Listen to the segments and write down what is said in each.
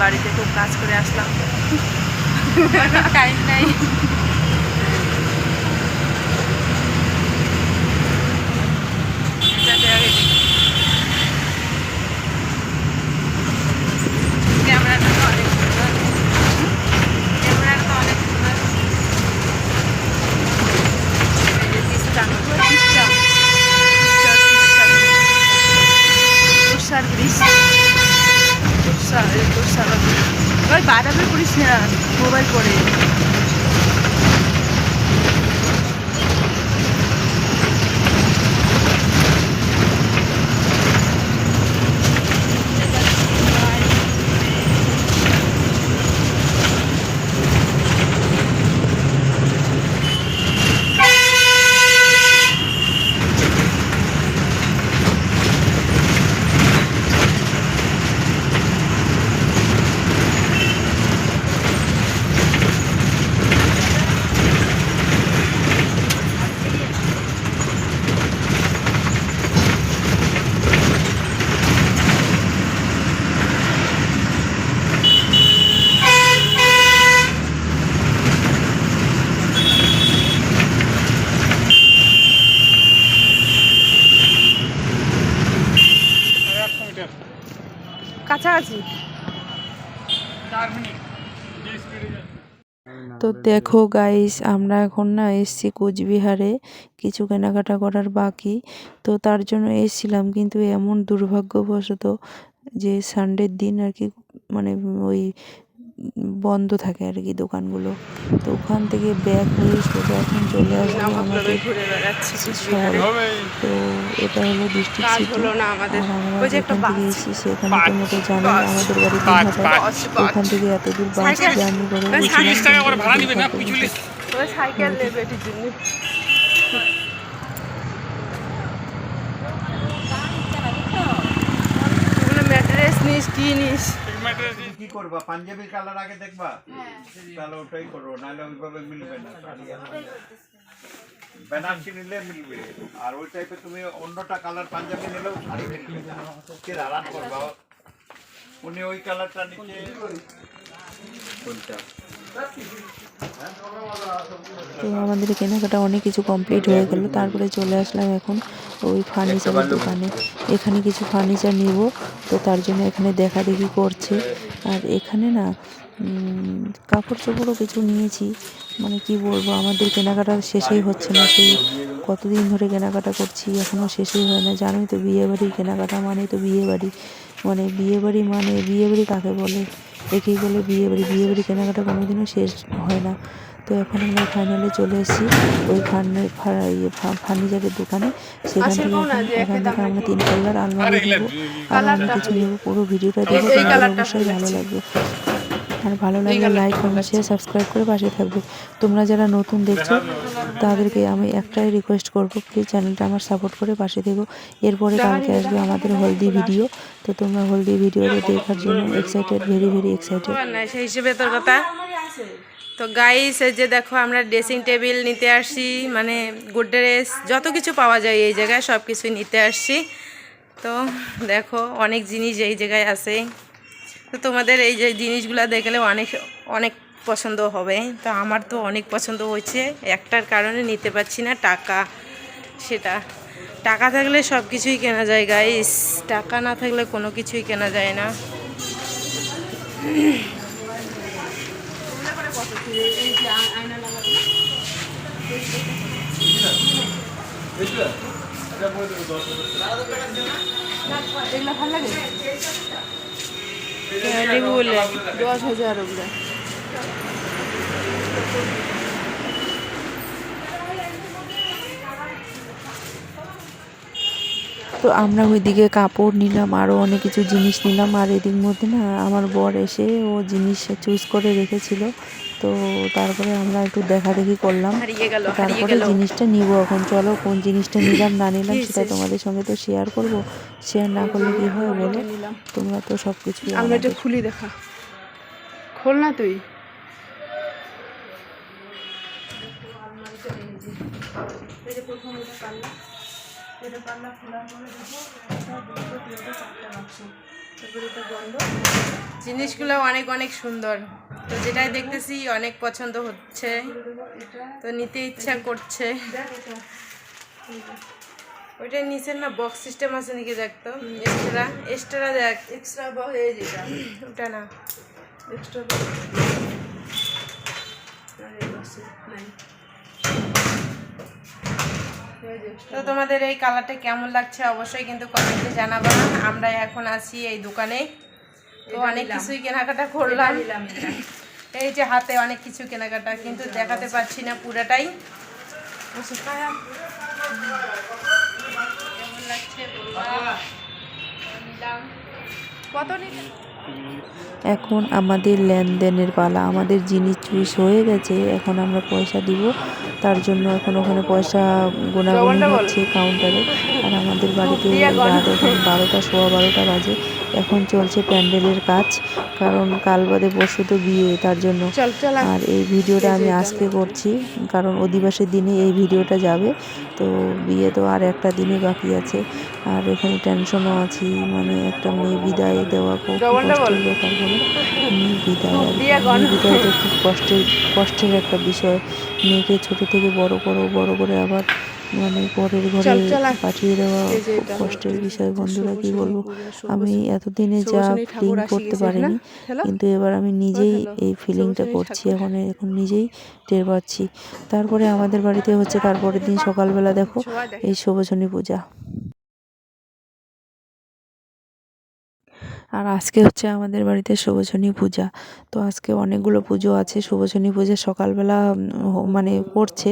বাড়িতে খুব কাজ করে আসলাম। টাইম নাই যাতে আগে ক্যামেরাটা তো অনেক সুন্দর ক্যামেরাটা তো অনেক সুন্দর এই যে তিস্তা তিস্তা তুষার ব্রিজ তুষার এই তুষার বারাবে করিস না মোবাইল পড়ে তো দেখো গাইস আমরা এখন না এসছি কোচবিহারে। কিছু কেনাকাটা করার বাকি। তো তার জন্য এসছিলাম, কিন্তু এমন দুর্ভাগ্যবশত যে সানডের দিন আর কি মানে ওই বন্ধ থাকে আর কি দোকানগুলো। তো ওখান থেকে ব্যাগ নিয়ে সোজা এখন চলে আসব আমাদের শহরে। তো এটা হলো ডিস্ট্রিক্ট সিটি আমাদের। থেকে বাস। সেখানে তো মতো জানি আমাদের বাড়ি বাস, ওখান থেকে এত দূর বাস জার্নি করে সাইকেল নেবে এটির জন্য নিস কি নিস? কি করবা? পাঞ্জাবি কালার আগে দেখবা? তাহলে ওটাই করব নাহলে ওইভাবে মিলবে না। বেনারসি নিলে মিলবে। আর ওই টাইপের তুমি অন্যটা কালার পাঞ্জাবি নিলেও শাড়ি মিলবে না আরাম করবা? উনি ওই কালারটা নিচে কোনটা? তো আমাদের কেনাকাটা অনেক কিছু কমপ্লিট হয়ে গেল। তারপরে চলে আসলাম এখন ওই ফার্নিচারের দোকানে। এখানে কিছু ফার্নিচার নিব, তো তার জন্য এখানে দেখা দেখি করছে। আর এখানে না কাপড় চোপড়ও কিছু নিয়েছি। মানে কি বলব, আমাদের কেনাকাটা শেষই হচ্ছে না। সেই কতদিন ধরে কেনাকাটা করছি এখনও শেষই হয় না। জানোই তো বিয়ে বাড়ির কেনাকাটা মানে তো বিয়েবাড়ি। মানে বিয়েবাড়ি মানে বিয়েবাড়ি কাকে বলে? একেই বলে বিয়ে বাড়ি। বিয়ে বাড়ি কেনাকাটা কোনোদিনও শেষ হয় না। তো এখন আমরা ফাইনালে চলে এসেছি ওই ইয়ে ফার্নিচারের দোকানে। সেখান থেকে এখন- থেকে আমরা তিন পাল্লার আলমারি নেব। আর অন্য কিছু নেব পুরো ভিডিওটা দেখো এই তোমাদের কালারটা অবশ্যই ভালো ভালো লাগবে। আর ভালো লাগলে লাইক কমেন্ট শেয়ার সাবস্ক্রাইব করে পাশে থাকবে। তোমরা যারা নতুন দেখছ তাদেরকে আমি একটাই রিকোয়েস্ট করব প্লিজ চ্যানেলটা আমার সাপোর্ট করে পাশে থেকো। এরপরে কালকে আসবে আমাদের হলদি ভিডিও তো তোমরা হলদি ভিডিওটা দেখার জন্য এক্সাইটেড ভেরি ভেরি এক্সাইটেড সেই হিসেবে তোর কথা। তো গাইস যে দেখো আমরা ড্রেসিং টেবিল নিতে আসছি মানে গোদরেজ যত কিছু পাওয়া যায় এই জায়গায় সব কিছুই নিতে আসছি। তো দেখো অনেক জিনিস এই জায়গায় আছে। তো তোমাদের এই যে জিনিসগুলো দেখলে অনেক অনেক পছন্দ হবে। তো আমার তো অনেক পছন্দ হয়েছে। একটার কারণে নিতে পারছি না টাকা। সেটা টাকা থাকলে সব কিছুই কেনা যায় গাইস টাকা না থাকলে কোনো কিছুই কেনা যায় না। বললে দশ হাজার ওগুলো। তো আমরা ওইদিকে কাপড় নিলাম আরও অনেক কিছু জিনিস নিলাম আর এদিক মধ্যে না আমার বর এসে ও জিনিস চুজ করে রেখেছিল। তো তারপরে আমরা একটু দেখা দেখি করলাম তারপরে জিনিসটা নিব এখন চলো কোন জিনিসটা নিলাম না নিলাম সেটা তোমাদের সঙ্গে তো শেয়ার করব। শেয়ার না করলে কি হয় বলো? তোমরা তো সব কিছু আলমারিটা খুলি দেখা। খোল না তুই। এটা পাল্লা। খোলার পরে দেখো একটা দুটো তিনটে চারটা বাক্স। তারপরে এটা বন্ধ। জিনিসগুলো অনেক অনেক সুন্দর। তো যেটাই দেখতেছি অনেক পছন্দ হচ্ছে। তো নিতে ইচ্ছা করছে। ওইটার নিচের না বক্স সিস্টেম আছে নাকি দেখতো এক্সট্রা এক্সট্রা দেখ। এক্সট্রা বক্স এই যেটা ওটা না। এক্সট্রা বক্স নাই। তো তোমাদের এই কালারটা কেমন লাগছে অবশ্যই কিন্তু কমেন্টে জানাবা। আমরা এখন আছি এই দোকানে। তো অনেক। কিছুই কেনাকাটা করলাম। এই যে হাতে অনেক কিছু কেনাকাটা কিন্তু দেখাতে পারছি না পুরাটাই। কেমন লাগছে বলবা নিলাম কত নিলাম এখন আমাদের লেনদেনের পালা আমাদের জিনিস চুইস হয়ে গেছে এখন আমরা পয়সা দিব। তার জন্য এখন ওখানে পয়সা গোনাগুনি হচ্ছে কাউন্টারে আমাদের বাড়িতে রাত এখন বারোটা সোয়া বারোটা বাজে। এখন চলছে প্যান্ডেলের কাজ কারণ কাল বাদে পরশু তো বিয়ে তার জন্য। আর এই ভিডিওটা আমি আজকে করছি কারণ অধিবাসের দিনে এই ভিডিওটা যাবে। তো বিয়ে তো আর একটা দিনই বাকি আছে আর এখানে টেনশনও আছি মানে একটা মেয়ে বিদায় দেওয়া খুব কষ্টের ব্যাপার মেয়ে বিদায় বিদায় তো খুব কষ্টের কষ্টের একটা বিষয়। মেয়েকে ছোট থেকে বড় করো বড় করে আবার মানে পরের ঘরে পাঠিয়ে দেওয়া খুব কষ্টের বিষয় বন্ধুরা কি বলব? আমি এতদিনে যা ফিলিং করতে পারিনি কিন্তু এবার আমি নিজেই এই ফিলিংটা করছি এখন এখন নিজেই টের পাচ্ছি। তারপরে আমাদের বাড়িতে হচ্ছে তারপরের দিন সকালবেলা দেখো এই শুভশনী পূজা। আর আজকে হচ্ছে আমাদের বাড়িতে শুভশনী পূজা। তো আজকে অনেকগুলো পুজো আছে শুভশনী পূজা সকালবেলা মানে করছে।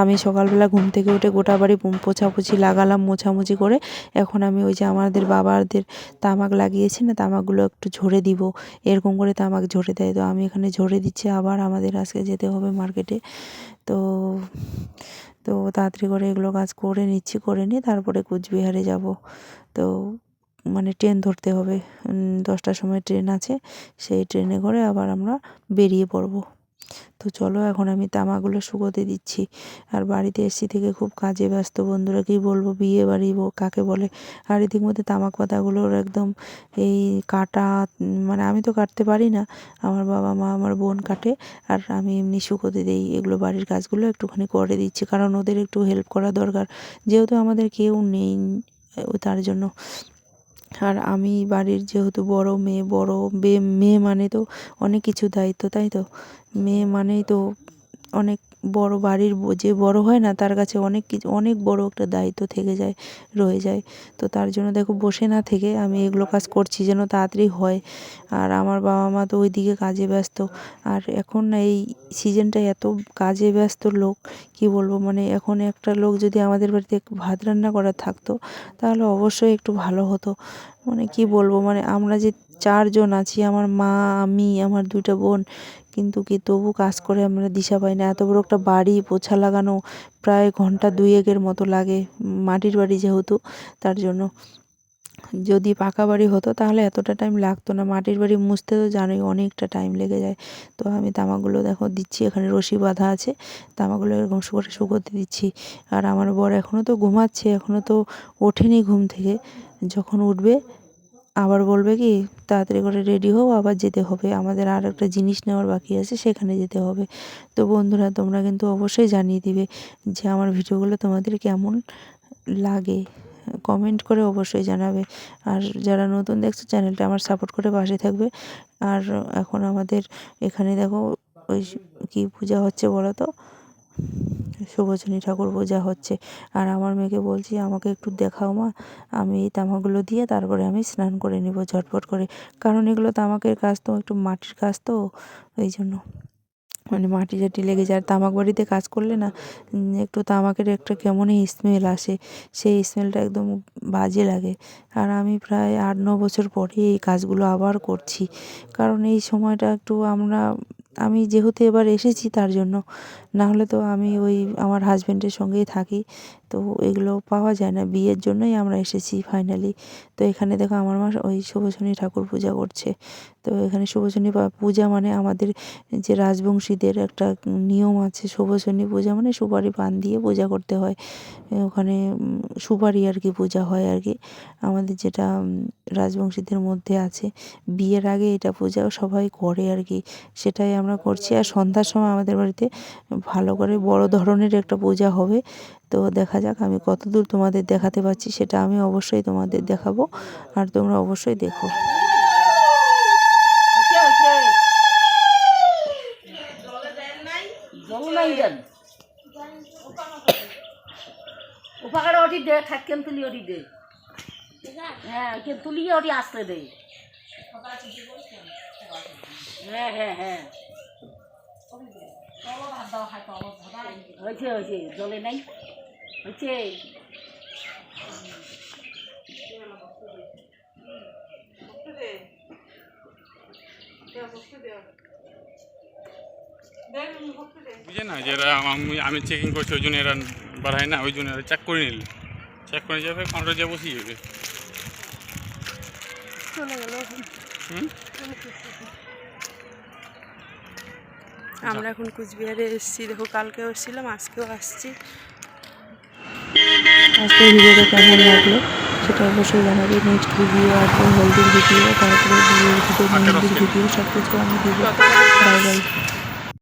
আমি সকালবেলা ঘুম থেকে উঠে গোটা বাড়ি পোছাপুছি লাগালাম মোছামুছি করে। এখন আমি ওই যে আমাদের বাবাদের তামাক লাগিয়েছি না, তামাকগুলো একটু ঝরে দিব। এরকম করে তামাক ঝরে দেয়। তো আমি এখানে ঝরে দিচ্ছি, আবার আমাদের আজকে যেতে হবে মার্কেটে। তো তো তাড়াতাড়ি করে এগুলো কাজ করে নিচ্ছি, করে নিয়ে তারপরে কুচবিহারে যাব। তো মানে ট্রেন ধরতে হবে। দশটার সময় ট্রেন আছে, সেই ট্রেনে করে আবার আমরা বেরিয়ে পড়ব। তো চলো এখন আমি তামাগুলো শুকোতে দিচ্ছি। আর বাড়িতে এসছি থেকে খুব কাজে ব্যস্ত বন্ধুরা, কী বলব, বিয়ে বাড়ি কাকে বলে? আর এদিক মধ্যে তামাক পাতাগুলোর একদম এই কাটা মানে আমি তো কাটতে পারি না। আমার বাবা মা, আমার বোন কাটে, আর আমি এমনি শুকোতে দিই। এগুলো বাড়ির কাজগুলো একটুখানি করে দিচ্ছি, কারণ ওদের একটু হেল্প করা দরকার। যেহেতু আমাদের কেউ নেই তার জন্য আর আমি বাড়ির যেহেতু বড় মেয়ে বড় মেয়ে মানে তো অনেক কিছু দায়িত্ব, তাই তো? মেয়ে মানেই তো অনেক বড় বাড়ির যে বড় হয় না, তার কাছে অনেক কিছু অনেক বড় একটা দায়িত্ব থেকে যায়, রয়ে যায়। তো তার জন্য দেখো বসে না থেকে আমি এগুলো কাজ করছি যেন তাড়াতাড়ি হয়। আর আমার বাবা মা তো ওইদিকে কাজে ব্যস্ত। আর এখন না এই সিজনটায় এত কাজে ব্যস্ত লোক, কি বলব মানে এখন একটা লোক যদি আমাদের বাড়িতে ভাত রান্না করা থাকতো, তাহলে অবশ্যই একটু ভালো হতো। মানে কি বলব মানে আমরা যে চারজন আছি, আমার মা, আমি, আমার দুইটা বোন কিন্তু কি তবু কাজ করে আমরা দিশা পাই না। এত বড় একটা বাড়ি, পোছা লাগানো প্রায় ঘণ্টা দুয়েকের মতো লাগে মাটির বাড়ি যেহেতু, তার জন্য। যদি পাকা বাড়ি হতো তাহলে এতটা টাইম লাগতো না। মাটির বাড়ি মুছতে তো জানোই অনেকটা টাইম লেগে যায়। তো আমি তামাগুলো দেখো দিচ্ছি, এখানে রশি বাঁধা আছে তামাগুলো এরকম করে শুকোতে দিচ্ছি। আর আমার বর এখনও তো ঘুমাচ্ছে এখনও তো ওঠেনি ঘুম থেকে। যখন উঠবে আবার বলবে কি, তাড়াতাড়ি করে রেডি হও, আবার যেতে হবে। আমাদের আর একটা জিনিস নেওয়ার বাকি আছে, সেখানে যেতে হবে। তো বন্ধুরা, তোমরা কিন্তু অবশ্যই জানিয়ে দিবে যে আমার ভিডিওগুলো তোমাদের কেমন লাগে। কমেন্ট করে অবশ্যই জানাবে। আর যারা নতুন দেখছ, চ্যানেলটা আমার সাপোর্ট করে পাশে থাকবে। আর এখন আমাদের এখানে দেখো, ওই কী পূজা হচ্ছে বলো তো? সুভোজনী ঠাকুর পূজা হচ্ছে। আর আমার মেয়েকে বলছি, আমাকে একটু দেখাও মা। আমি এই তামাকগুলো দিয়ে তারপরে আমি স্নান করে নিব ঝটপট করে। কারণ এগুলো তামাকের কাজ তো, একটু মাটির কাজ তো, এই জন্য। মানে মাটি টাটি লেগে যায়। আর তামাক বাড়িতে কাজ করলে না একটু তামাকের একটা কেমনই স্মেল আসে। সেই স্মেলটা একদম বাজে লাগে। আর আমি প্রায় আট, ন বছর পরে এই কাজগুলো আবার করছি। কারণ এই সময়টা একটু আমরা আমি যেহেতু এবার এসেছি তার জন্য, না হলে তো আমি ওই আমার হাজব্যান্ডের সঙ্গেই থাকি। তো এগুলো পাওয়া যায় না, বিয়ের জন্যই আমরা এসেছি ফাইনালি তো এখানে দেখো আমার মা ওই শুভশনী ঠাকুর পূজা করছে। তো এখানে শুভশনী পূজা মানে আমাদের যে রাজবংশীদের একটা নিয়ম আছে, শুভশনী পূজা মানে সুপারি পান দিয়ে পূজা করতে হয়। ওখানে সুপারি আর কি পূজা হয় আর কি। আমাদের যেটা রাজবংশীদের মধ্যে আছে, বিয়ের আগে এটা পূজা সবাই করে আর কি। সেটাই আমরা করছি আর সন্ধ্যার সময় আমাদের বাড়িতে ভালো করে বড় ধরনের একটা পূজা হবে। তো দেখা যাক আমি কতদূর তোমাদের দেখাতে পারছি সেটা আমি অবশ্যই তোমাদের দেখাবো আর তোমরা অবশ্যই দেখো। হ্যাঁ কেন তুলি ওটি আসতে হ্যাঁ হ্যাঁ হ্যাঁ। হয়েছে হয়েছে জলে নাই। হয়েছে। বুঝে না যে আমি আমি চেকিং করছি ওই জন্য এরা বাড়ায় না ওই জন্য এরা চেক করে নিল। চেক করে যাবে কাউন্টার যা বসিয়ে যাবে হুম? আমরা এখন কুচবিহারে এসেছি। দেখো কালকেও এসেছিলাম আজকেও আসছি। আজকে ভিডিওটা কেমন লাগল সেটা অবশ্যই জানাবে। নেক্সট ভিডিও আসবে হলদির ভিডিও তারপরে বিয়ের ভিডিও মেহেন্দির ভিডিও সব কিছু আমি দিব। Bye bye